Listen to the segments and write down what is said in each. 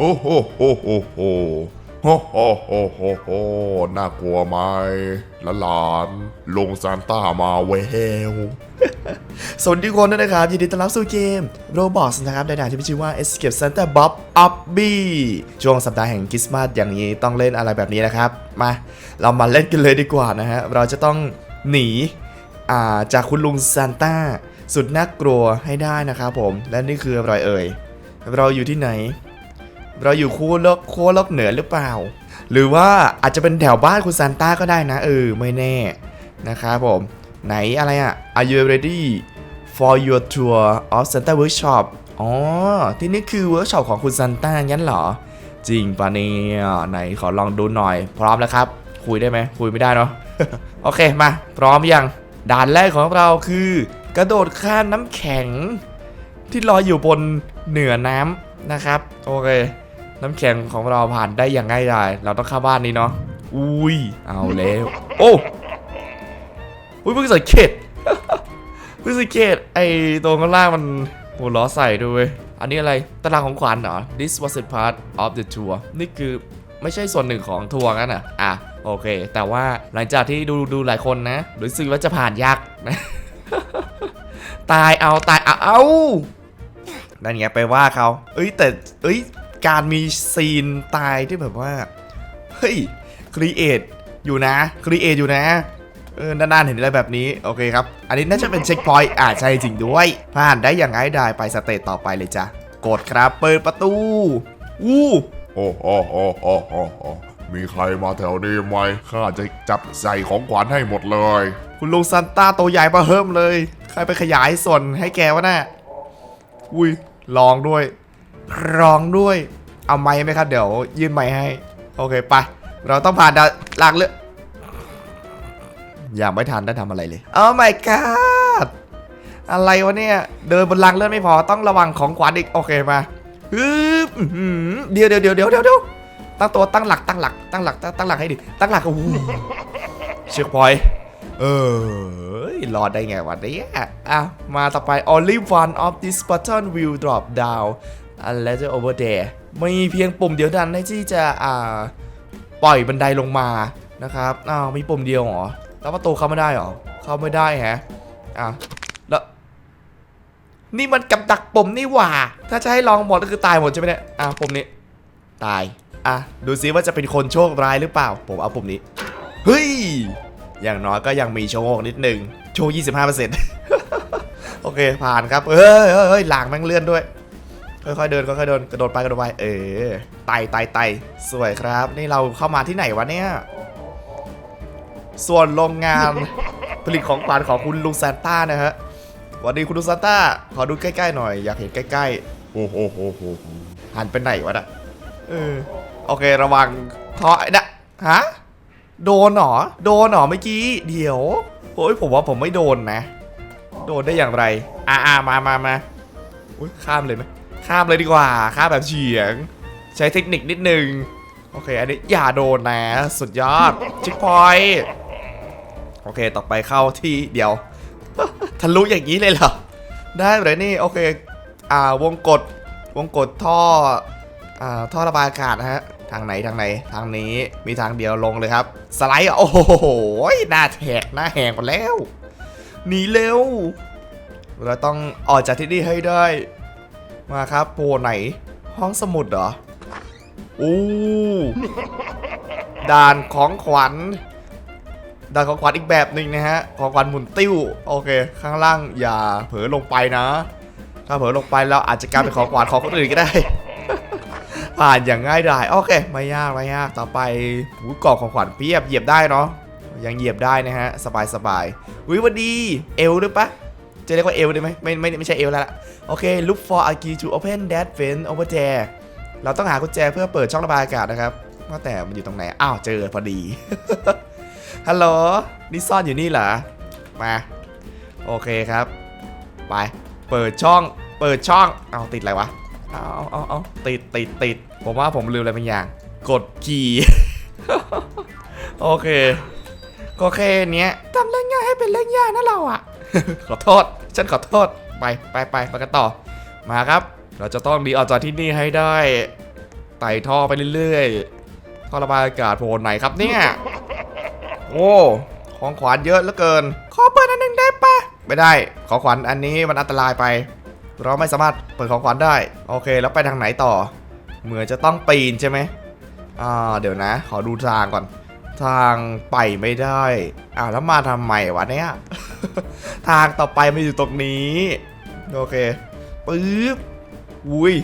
โอ้โหโหโหโหโฮโฮโฮโฮโหน่ากลัวไหมหลานลุงซานต้ามาเวลสวัสดีทุกคนด้วยนะครับ ยินดีต้อนรับสู่เกม Roblox นะครับในด่านที่มีชื่อว่า Escape Santa Bob Obby ช่วงสัปดาห์แห่งคริสต์มาสอย่างนี้ต้องเล่นอะไรแบบนี้นะครับ มา เรามาเล่นกันเลยดีกว่านะฮะ เราจะต้องหนีอ่าจากคุณลุงซานต้าสุดน่ากลัวให้ได้นะครับผม และนี่คืออะไรเอ่ย เราอยู่ที่ไหน เราอยู่คู่โลกคู่โลกเหนือหรือเปล่า หรือว่าอาจจะเป็นแถวบ้านคุณซานต้าก็ได้นะเออไม่แน่นะครับผมไหนอะไรอะ Are you ready for your tour of Santa Workshop อ๋อ ที่นี่คือเวิร์กช็อปของคุณซานต้างั้นเหรอ จริงปะเนี่ยไหนขอลองดูหน่อย พร้อมแล้วครับ คุยได้ไหมคุยไม่ได้เนาะโอเคมา พร้อมยังด่านแรกของเราคือ กระโดดข้ามน้ำแข็ง ที่ลอยอยู่บนเหนือน้ำนะครับ โอเค น้ำแข็งของเราผ่านได้อย่างง่ายดายเราต้องเข้าบ้านนี้เนาะอุ้ยเอาแล้วโอ้อุ้ยเพิ่งสังเกตเพิ่งสังเกตไอ้ตรงข้างล่างมันหัวล้อใส่ด้วยอันนี้อะไรตารางของขวัญเหรอ This was a part of the tour นี่คือไม่ใช่ส่วนหนึ่งของทัวร์กันอะ อะ โอเค แต่ว่าหลังจากที่ดูดูหลายคนนะรู้สึกว่าจะผ่านยากนะ ตายเอาตายเอาเอานั่นไงไปว่าเขาเอ้ยแต่เอ้ย การมีซีนตายที่แบบว่า เฮ้ยครีเอทอยู่นะครีเอทอยู่นะเออนานๆเห็นอะไรแบบนี้ โอเคครับ อันนี้น่าจะเป็นเช็คพอยต์อ่าใช่จริงด้วย ผ่านได้อย่างง่ายดายไปสเตจต่อไปเลยจ้ะกดครับ เปิดประตู อู้โอ้โหโอ้โหโอ้โหมีใครมาแถวนี้ไหมข้าจะจับใส่ของขวัญให้หมดเลย คุณลุงซันต้าตัวใหญ่มาเฮิมเลย ใครไปขยายส่วนให้แกวะน่ะอุ้ยลองด้วย ลองด้วย เอาไม้ไหมครับ เดี๋ยวยื่นไม้ให้ โอเคไป เราต้องผ่านดาลักเลือกยังไม่ทันได้ทำอะไรเลย โอ้ my god อะไรวะเนี่ย เดินบนรางเลื่อนไม่พอต้องระวังของขวัญอีก โอเคมาฮึบเดี๋ยวเดี๋ยวเดี๋ยวเดี๋ยวเดี๋ยวเดี๋ยวตั้งตัวตั้งหลักตั้งหลักตั้งหลักตั้งหลักให้ดิตั้งหลักโอ้โหเช็คพอยเออรอดได้ไงวะเนี่ยอะมาต่อไป only one of this button will drop down a ladder over there มีเพียงปุ่มเดียวเท่านั้นที่จะอ่าปล่อยบันไดลงมานะครับอ้าวมีปุ่มเดียวเหรอแล้วประตูเข้าไม่ได้เหรอเข้าไม่ได้แฮะอะแล้วนี่มันกับดักปุ่มนี่หว่า ถ้าจะให้ลองหมดก็คือตายหมดใช่ไหมเนี่ยอะปุ่มนี้ ตายอะดูซิว่าจะเป็นคนโชคร้ายหรือเปล่า ผมเอาปุ่มนี้เฮ้ยอย่างน้อยก็ยังมีโชคนิดหนึ่งโชค25%โอเคผ่านครับเฮ้ยเฮ้ยเฮ้ยหลางแม่งเลื่อนด้วย ค่อยๆเดินค่อยๆเดินกระโดดไปกระโดดไปเออไต่ไต่ไต่สวยครับ นี่เราเข้ามาที่ไหนวะเนี่ยส่วนโรงงานผลิตของขวัญของคุณลุงซานต้านะฮะสวัสดีคุณลุงซานต้าขอดูใกล้ๆหน่อยอยากเห็นใกล้โอ้โหโหโหโหๆหันไปไหนวะน่ะเออโอเคระวังท่อไอ้นะฮะโดนเหรอโดนเหรอเมื่อกี้เดี๋ยวโอ้ยผมว่าผมไม่โดนนะ โดนได้อย่างไร อ่าอ่ามามามาอุ้ยข้ามเลยไหม ข้ามเลยดีกว่า ข้ามแบบเฉียง ใช้เทคนิคนิดนึง โอเค อันนี้อย่าโดนนะ สุดยอดช็คพอยต์โอเค ต่อไปเข้าที่เดี๋ยว ทะลุอย่างนี้เลยเหรอ ได้เลยนี่ โอเค อ่าวงกด วงกดท่อ อ่า ท่อระบายอากาศนะฮะ ทางไหนทางไหน ทางนี้ มีทางเดียวลงเลยครับ สไลด์ โอ้โห หน้าแทกหน้าแหงหมดแล้ว หนีเร็ว เราต้องออกจากที่นี่ให้ได้ มาครับโปรไหน ห้องสมุดเหรอ อู้ด่านของขวัญด่านของขวัญอีกแบบหนึ่งนะฮะ ของขวัญหมุนติ้ว โอเค ข้างล่างอย่าเผลอลงไปนะ ถ้าเผลอลงไปแล้วอาจจะกลายเป็นของขวัญของคนอื่นก็ได้ ผ่านอย่างง่ายดาย โอเค ไม่ยากไม่ยาก ต่อไปหูกรอบของขวัญเพียบเหยียบได้เนาะ ยังเหยียบได้นะฮะ สบายสบายวิวันดี เอลด้วยปะ จะเรียกว่าเอลได้ไหมไม่ไม่ไม่ใช่เอลแล้วล่ะโอเค look for a key to open that vent over there เราต้องหากุญแจเพื่อเปิดช่องระบายอากาศนะครับว่าแต่มันอยู่ตรงไหนอ้าวเจอพอดีฮัลโหลนี่ซ่อนอยู่นี่เหรอมาโอเคครับไปเปิดช่องเปิดช่องเอาติดอะไรวะเอาเอาเอาติดติดติดผมว่าผมลืมอะไรบางอย่าง กดขี่โอเคก็แค่เนี้ยทำเล่นง่ายให้เป็นเล่นยากนะเราอะ ขอโทษ ฉันขอโทษ ไปไปไปไปกันต่อ มาครับ เราจะต้องดีออกจากที่นี่ให้ได้ ไต่ท่อไปเรื่อยๆ ท่อระบายอากาศโผล่ไหนครับเนี่ย โอ้ของขวัญเยอะเหลือเกิน ขอเปิดอันหนึ่งได้ปะไม่ได้ ของขวัญอันนี้มันอันตรายไป เราไม่สามารถเปิดของขวัญได้ โอเค แล้วไปทางไหนต่อ เหมือนจะต้องปีนใช่ไหมอ่า เดี๋ยวนะ ขอดูทางก่อน ทางไปไม่ได้อ้าวแล้วมาทำไมวะเนี่ย ทางต่อไปมันอยู่ตรงนี้ โอเคปึ๊บอุ้ย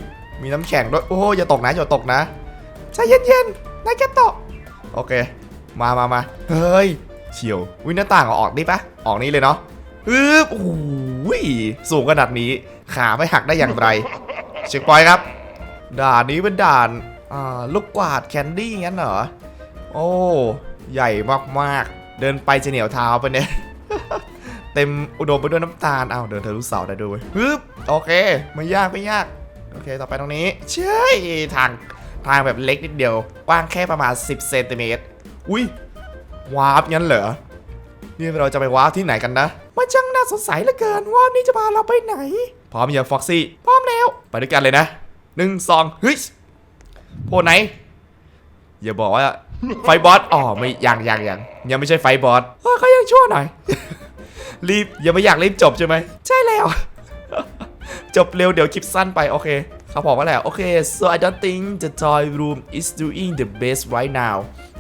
มีน้ำแข็งด้วย โอ้อย่าตกนะอย่าตกนะใจเย็นๆนายแกตก โอเค มามามาเฮ้ย เฉียววิหน้าต่างเอาออกนี่ปะออกนี่เลยเนาะปึ๊บโอ้ย สูงขนาดนี้ ขาไม่หักได้อย่างไร เช็คพอยต์ครับ ด่านนี้เป็นด่านอ่าลูกกวาดแคนดี้งั้นเหรอ โอ้ ใหญ่มากๆ เดินไปจะเหนียวเท้าไปเนี่ย เต็มอุดมไปด้วยน้ำตาลอ้าวเดินทะลุเสาได้ด้วยฮึบโอเค ไม่ยากไม่ยาก โอเค ต่อไปตรงนี้เช่ยทางทางแบบเล็กนิดเดียว กว้างแค่ประมาณ 10เซนติเมตรอุ้ยวาร์ปงั้นเหรอ นี่เราจะไปวาร์ปที่ไหนกันนะมันช่างน่าสงสัยเหลือเกินว่านี่จะพาเราไปไหน พร้อมยังฟ็อกซี่ พร้อมแล้ว ไปด้วยกันเลยนะหนึ่งสองเฮ้ยโพไหน อย่าบอกว่าไฟบอสอ๋อไม่ยังยังยังยังไม่ใช่ไฟบอสเขายังชั่วหน่อย รีบยังไม่อยากรีบจบใช่ไหมใช่แล้ว จบเร็วเดี๋ยวคลิปสั้นไปโอเคเขาบอกว่าแหละโอเค so I don't think the toy room is doing the best right now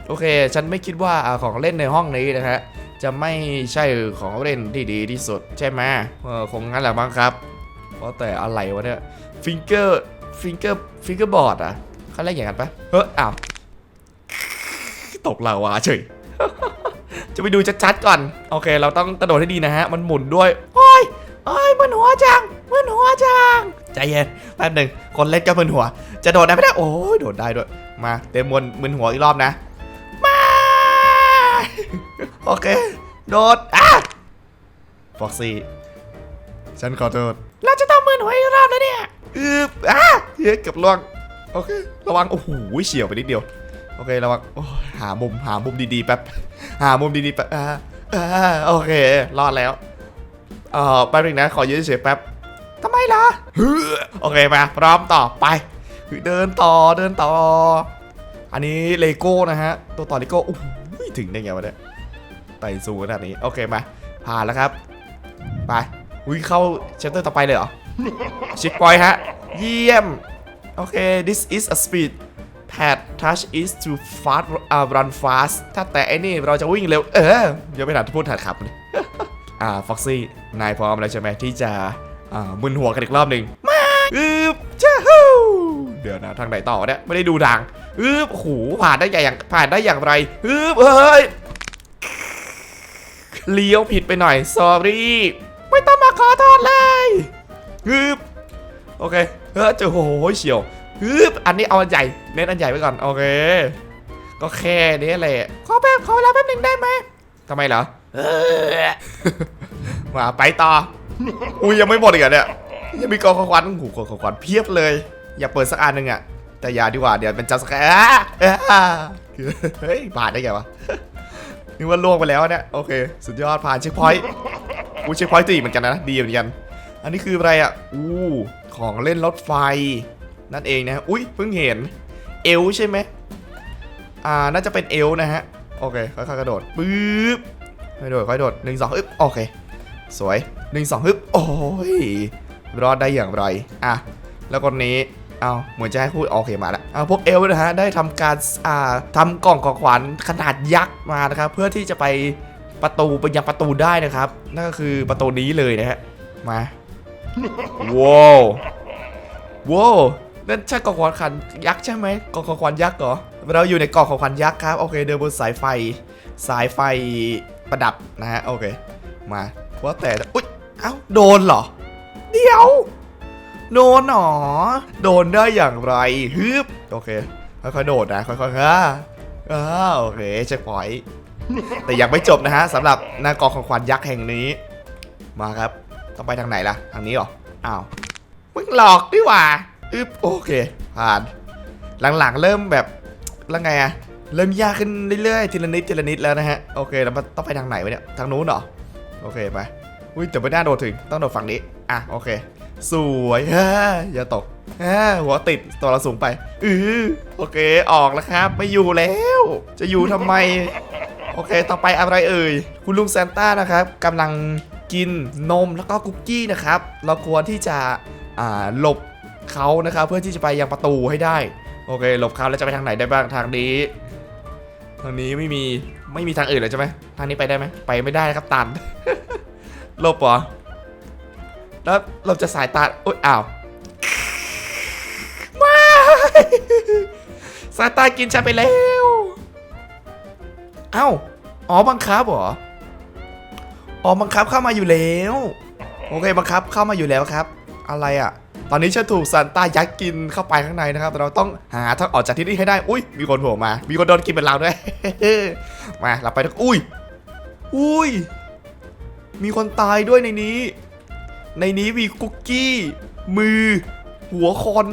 โอเค ฉันไม่คิดว่าของเล่นในห้องนี้นะฮะจะไม่ใช่ของเล่นที่ดีที่สุดใช่ไหมเออคงงั้นแหละมั้งครับเพราะแต่อะไรวะเนี่ย finger finger finger board อะเขาเรียกอย่างนั้นปะเฮ้ยอ้าว ตกลาวาเฉย จะไปดูชัดๆก่อน โอเค เราต้องกระโดดให้ดีนะฮะ มันหมุนด้วย โอ้ยโอ้ยมึนหัวจังมึนหัวจัง ใจเย็น แป๊บหนึ่ง คนเล่นก็มึนหัว จะโดดได้ไม่ได้โอ้ยโดดได้ด้วย มา เต็มมวนมึนหัวอีกรอบนะ มา โอเค โดด อะฟ็อกซี่ ฉันขอโทษ เราจะต้องมึนหัวอีกรอบแล้วเนี่ย อืบอะเฮ้ยเกือบล่วง โอเค ระวัง โอ้โห เฉียวไปนิดเดียว โอเค ระวัง โอ้ย หามุมหามุมดีๆแป๊บหามุมดีๆแป๊บอ่าอ่าโอเค รอดแล้วเอ่อแป๊บนึงนะขอยืนเฉยแป๊บทำไมล่ะโอเคมาพร้อมต่อไปเดินต่อเดินต่อ อันนี้เลโก้นะฮะ ตัวต่อเลโก้โอ้โหถึงได้ไงวะเนี่ยไต่สูงขนาดนี้ โอเคมา ผ่านแล้วครับ ไปอุ้ยเข้าเชปเตอร์ต่อไปเลยเหรอชิคปอยฮะ เยี่ยม โอเค this is a speed pad touch is to fast uh, run fast ถ้าแต่ไอ้นี่เราจะวิ่งเร็ว เออยังไม่ทันพูดถัดขับเลยอ่าฟ็อกซี่ นายพร้อมแล้วใช่ไหมที่จะอ่ามึนหัวกันอีกรอบหนึ่งมาอึบจ้าฮู้เดี๋ยวนะทางไหนต่อเนี่ยไม่ได้ดูทางอึบโอ้โหผ่านได้อย่างผ่านได้อย่างไรอึบเฮ้ยเลี้ยวผิดไปหน่อย sorry ไม่ต้องมาขอโทษเลยฮึบโอเคเฮ้ยเจะโหเฉียว ฮึบอันนี้เอาอันใหญ่ เน้นอันใหญ่ไว้ก่อน โอเค ก็แค่นี้แหละ ขอแป๊บขอเวลาแป๊บหนึ่งได้ไหมทำไมเหรอมาไปต่อ อุ้ยยังไม่หมดอีกเหรอเนี่ย ยังมีกองขวัญหกองของขวัญเพียบเลย อย่าเปิดสักอันหนึ่งอะแต่อย่าดีกว่าเดี๋ยวเป็นจัสแกร์เฮ้ยผ่านได้ไงวะ นึกว่าล่วงไปแล้วเนี่ย โอเค สุดยอดผ่านเช็คพอยต์อู้เช็คพอยต์ตีเหมือนกันนะ ดีเหมือนกัน อันนี้คืออะไรอะ อู้ ของเล่นรถไฟ นั่นเองนะฮะอุ้ยเพิ่งเห็นเอลใช่ไหมอ่าน่าจะเป็นเอลนะฮะโอเคค่อยๆกระโดดปึ๊บค่อยโดดค่อยโดดหนึ่งสองฮึบโอเค สวยหนึ่งสองฮึบโอ้ยรอดได้อย่างไรอะแล้วคนนี้เอาเหมือนจะให้พูดโอเคมาแล้วอ่าพวกเอลนะฮะได้ทำการอ่าทำกล่องของขวัญขนาดยักษ์มานะครับเพื่อที่จะไปประตูไปยังประตูได้นะครับ นั่นก็คือประตูนี้เลยนะฮะมาว้าวว้าว นั่นใช่กล่องของขวัญยักษ์ใช่ไหมกล่องของขวัญยักษ์เหรอเราอยู่ในกล่องของขวัญยักษ์ครับ โอเค เดินบนสายไฟ สายไฟประดับนะฮะ โอเค มาว่าะแต่ อุ๊ย เอ้า โดนเหรอ เดี๋ยว โดนหนอ โดนได้อย่างไรฮึบ โอเค ค่อยๆ โดดนะ ค่อยๆอ่าอ่าโอเค เช็คพอยต์แต่ยังไม่จบนะฮะสำหรับหน้ากองของขวัญยักษ์แห่งนี้ มาครับ ต้องไปทางไหนล่ะ ทางนี้เหรอ อ้าวมึงหลอกดิหว่า อึบโอเค ผ่าน หลังๆเริ่มแบบแล้วไงอะเริ่มยากขึ้นเรื่อยๆทีละนิดทีละนิดแล้วนะฮะโอเคแล้วมันต้องไปทางไหนวะเนี่ยทางนู้นเหรอโอเคไปอุ้ยแต่ไม่น่าโดดถึงต้องโดดฝั่งนี้อะโอเค สวยฮ่าอย่าตกอ่าหัวติดตัวเราสูงไปอือโอเคออกแล้วครับ ไม่อยู่แล้ว จะอยู่ทำไม โอเค ต่อไปอะไรเอ่ยคุณลุงซานต้านะครับกำลังกินนมแล้วก็คุกกี้นะครับ เราควรที่จะอ่าหลบ เขานะครับเพื่อที่จะไปยังประตูให้ได้ โอเคหลบเขาแล้วจะไปทางไหนได้บ้างทางนี้ ทางนี้ไม่มีไม่มีทางอื่นเลยใช่ไหมทางนี้ไปได้ไหมไปไม่ได้ครับตันหลบเหรอแล้วเราจะสายตาโอ๊ยอ้าวม่สายตากินฉันไปแล้ว เอ้าอ๋อบังคับเหรออ๋อบังคับเข้ามาอยู่แล้ว โอเคบังคับเข้ามาอยู่แล้วครับ อะไรอะ่ะ ตอนนี้ฉันถูกซานต้ายัดกินเข้าไปข้างในนะครับเราต้องหาทางออกจากที่นี่ให้ได้ อุ้ย มีคนโผล่มา มีคนโดนกินเป็นเราด้วย มา เราไปทุกอุ้ย อุ้ย มีคนตายด้วยในนี้ ในนี้มีคุกกี้ มือ หัวคน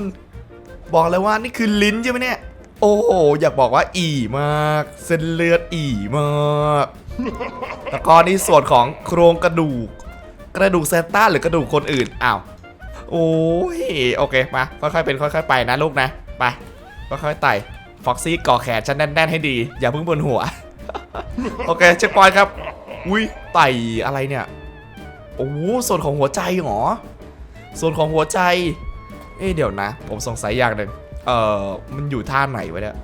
บอกเลยว่านี่คือลิ้นใช่ไหมเนี่ย โอ้โห อยากบอกว่าอีมาก เส้นเลือดอีมาก แล้วก็นี่ส่วนของโครงกระดูก กระดูกแซนต้าหรือกระดูกคนอื่น อ้าว โอ้ยโอเคมาค่อยๆเป็นค่อยๆไปนะลูกนะไปค่อยๆไต่ฟ็อกซี่ก่อแขนฉันแน่นๆให้ดี อย่าเพิ่งบนหัว โอเคเช็คพอยต์ครับ อุ้ยไต่อะไรเนี่ยโอ้ส่วนของหัวใจเหรอส่วนของหัวใจ เอ๊เดี๋ยวนะ ผมสงสัยอย่างหนึ่งเอ่อมันอยู่ท่าไหนวะเนี่ย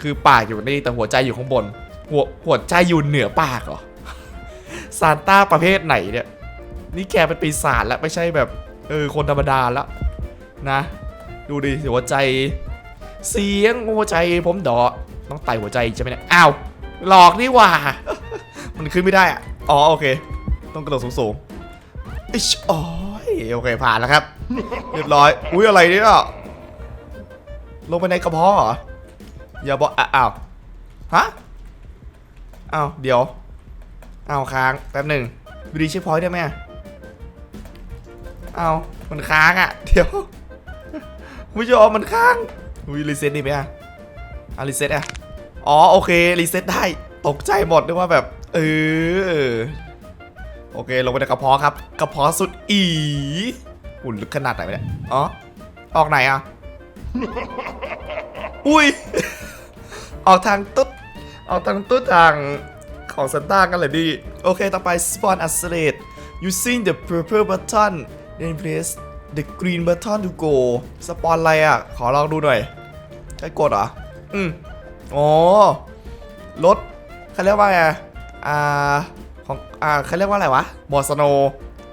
คือปากอยู่นี่แต่หัวใจอยู่ข้างบน หัวหัวใจอยู่เหนือปากเหรอซานต้าประเภทไหนเนี่ยนี่แกเป็นปีศาจแล้วไม่ใช่แบบ เออคนธรรมดาแล้วนะ ดูดิหัวใจ เสียงหัวใจผมดอต้องไต่หัวใจใช่ไหมเนี่ยอ้าวหลอกนี่ว่า มันขึ้นไม่ได้อะอ๋อโอเค ต้องกระโดดสูงๆอิชอ๋อยโอเคผ่านแล้วครับ เรียบร้อย อุ้ยอะไรเนี่ยลงไปในกระเพาะเหรออย่าบอกอ้าวฮะอ้าวเดี๋ยวอ้าวค้างแป๊บหนึ่งรีเช็คพอยต์ได้ไหม เอ้ามันค้างอะ เดี๋ยวผู้ชมมันค้างอุ้ยรีเซ็ตดีไหมอะอะรีเซ็ตอะ อ๋อโอเครีเซ็ตได้ ตกใจหมดนึกว่าแบบ เออ โอเคลงไปในกระเพาะครับ กระเพาะสุดอีอุ่นลึกขนาดไหนเนี่ย อ๋อ ออกไหนอะ อุ้ย ออกทางตุ๊ด ออกทางตุ๊ดทางของซันต้ากันเลยดิโอเค ต่อไป spawn accelerate using the purple button then press the green button to go สปอนอะไรอะ ขอลองดูหน่อยใช้กดเหรอ อืมอ๋อรถเขาเรียกว่าไง อ่า ของ อ่าเขาเรียกว่าอะไรวะบอสโน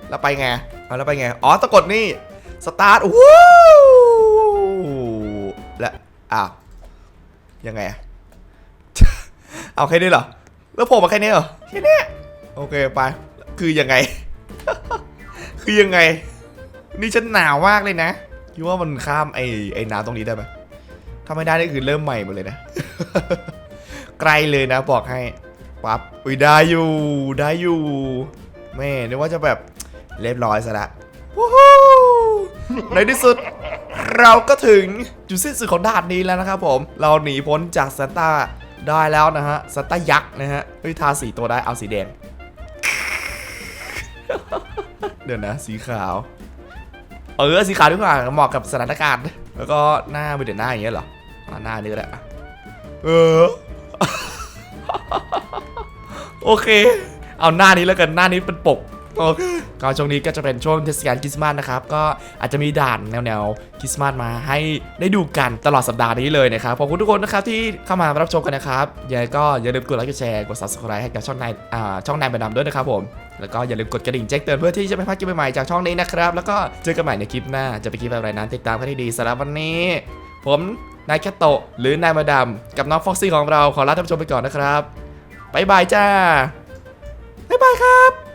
แล้วไปไงเอาแล้วไปไง อ๋อตะกดนี่ สตาร์ทวู้และอ้าวยังไงอะเอาแค่นี้เหรอ แล้วผมมาแค่นี้เหรอ แค่นี้ โอเคไป คือยังไง คือยังไง นี่ฉันหนาวมากเลยนะคิดว่ามันข้ามไอ้ไอ้น้ำตรงนี้ได้ไหมถ้าไม่ได้นี่คือเริ่มใหม่หมดเลยนะ ไกลเลยนะบอกให้ปั๊บอุ้ยได้อยู่ได้อยู่แม่นึกว่าจะแบบเรียบร้อยซะละวู้ฮู้ในที่สุดเราก็ถึงจุดสิ้นสุดของด่านนี้แล้วนะครับผม เราหนีพ้นจากซานต้าได้แล้วนะฮะซานต้ายักษ์นะฮะเฮ้ยทาสีตัวได้เอาสีแดง เดี๋ยวนะ สีขาว เออสีขาวดีกว่าเหมาะกับสถานการณ์ แล้วก็หน้าเป็นเด่นหน้าอย่างเงี้ยเหรออะหน้านี่ก็ได้อะเออ โอเค เอาหน้านี้แล้วกันหน้านี้เป็นปกโอเคก็ช่วงนี้ก็จะเป็นช่วงเทศกาลคริสต์มาสนะครับ ก็อาจจะมีด่านแนวๆคริสต์มาสมาให้ได้ดูกันตลอดสัปดาห์นี้เลยนะครับ ขอบคุณทุกคนนะครับที่เข้ามารับชมกันนะครับยังไงก็อย่าลืมกดไลค์กดแชร์กด subscribe ให้กับช่องนายอ่าช่องนายบันดำด้วยนะครับผม แล้วก็อย่าลืมกดกระดิ่งแจ้งเตือนเพื่อที่จะไม่พลาดคลิปใหม่ๆจากช่องนี้นะครับ แล้วก็เจอกันใหม่ในคลิปหน้า จะไปคลิปอะไรนั้นติดตามกันให้ดีสำหรับวันนี้ ผมนายแคโตหรือนายมาดามกับน้องฟ็อกซี่ของเราขอลาท่านผู้ชมไปก่อนนะครับบายบายจ้าบายบายครับ